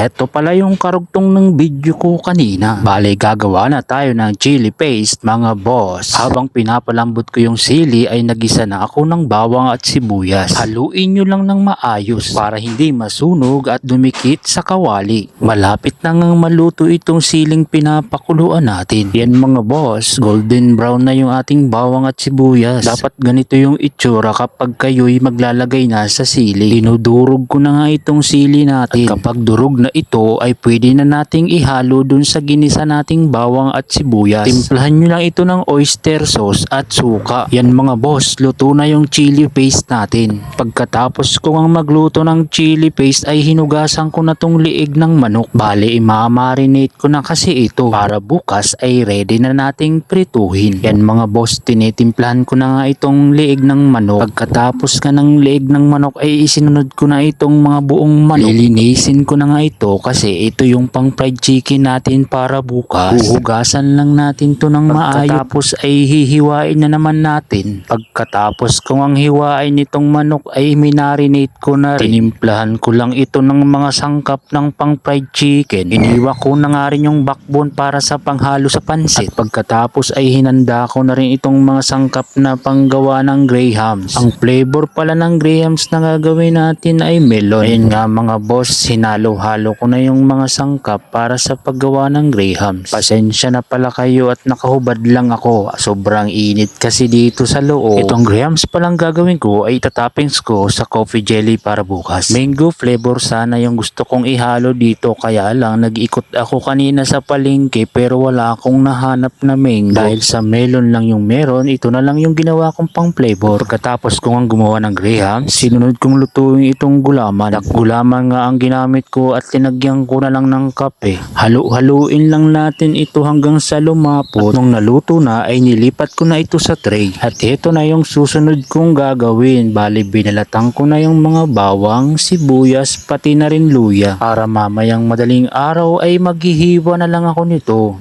Eto pala yung karugtong ng video ko kanina. Bale, gagawa na tayo ng chili paste mga boss. Habang pinapalambot ko yung sili ay nagisa na ako ng bawang at sibuyas. Haluin nyo lang ng maayos para hindi masunog at dumikit sa kawali. Malapit na ngang maluto itong siling pinapakuluan natin. Yan mga boss, golden brown na yung ating bawang at sibuyas. Dapat ganito yung itsura kapag kayo'y maglalagay na sa sili. Dinudurog ko na nga itong sili natin. At kapag durog na ito ay pwede na nating ihalo dun sa ginisa nating bawang at sibuyas. Timplahan nyo lang ito ng oyster sauce at suka. Yan mga boss, luto na yung chili paste natin. Pagkatapos ko ang magluto ng chili paste ay hinugasan ko na tong liig ng manok. Bale, imamarinate ko na kasi ito para bukas ay ready na nating prituhin. Yan mga boss, tinitimplahan ko na nga itong liig ng manok. Pagkatapos ka ng liig ng manok ay isinunod ko na itong mga buong manok. Lilinisin ko na nga ito kasi ito yung pang fried chicken natin para bukas. Huhugasan lang natin to ng maayos. Pagkatapos ay hihiwain na naman natin. Pagkatapos kong ang hiwain nitong manok ay minarinate ko na rin. Tinimplahan ko lang ito ng mga sangkap ng pang fried chicken. Iniwa ko na nga rin yung backbone para sa panghalo sa pansit. At pagkatapos ay hinanda ko na rin itong mga sangkap na panggawa ng grahams. Ang flavor pala ng grahams na gagawin natin ay melon. Ayun nga mga boss, hinalo-halo ko na yung mga sangkap para sa paggawa ng grahams. Pasensya na pala kayo at nakahubad lang ako. Sobrang init kasi dito sa loob. Itong grahams palang gagawin ko ay tatappings ko sa coffee jelly para bukas. Mango flavor sana yung gusto kong ihalo dito kaya lang nag-ikot ako kanina sa palengke pero wala akong nahanap na mango. Dahil sa melon lang yung meron, ito na lang yung ginawa kong pang flavor. Katapos kong ang gumawa ng grahams, sinunod kong lutuin itong gulaman. At gulaman nga ang ginamit ko at linagyan ko na lang ng kape. Halu-haluin lang natin ito hanggang sa lumapot. At nung naluto na ay nilipat ko na ito sa tray. At ito na yung susunod kong gagawin. Bali binalatan ko na yung mga bawang, sibuyas, pati na rin luya. Para mamayang madaling araw ay maghihiwa na lang ako nito.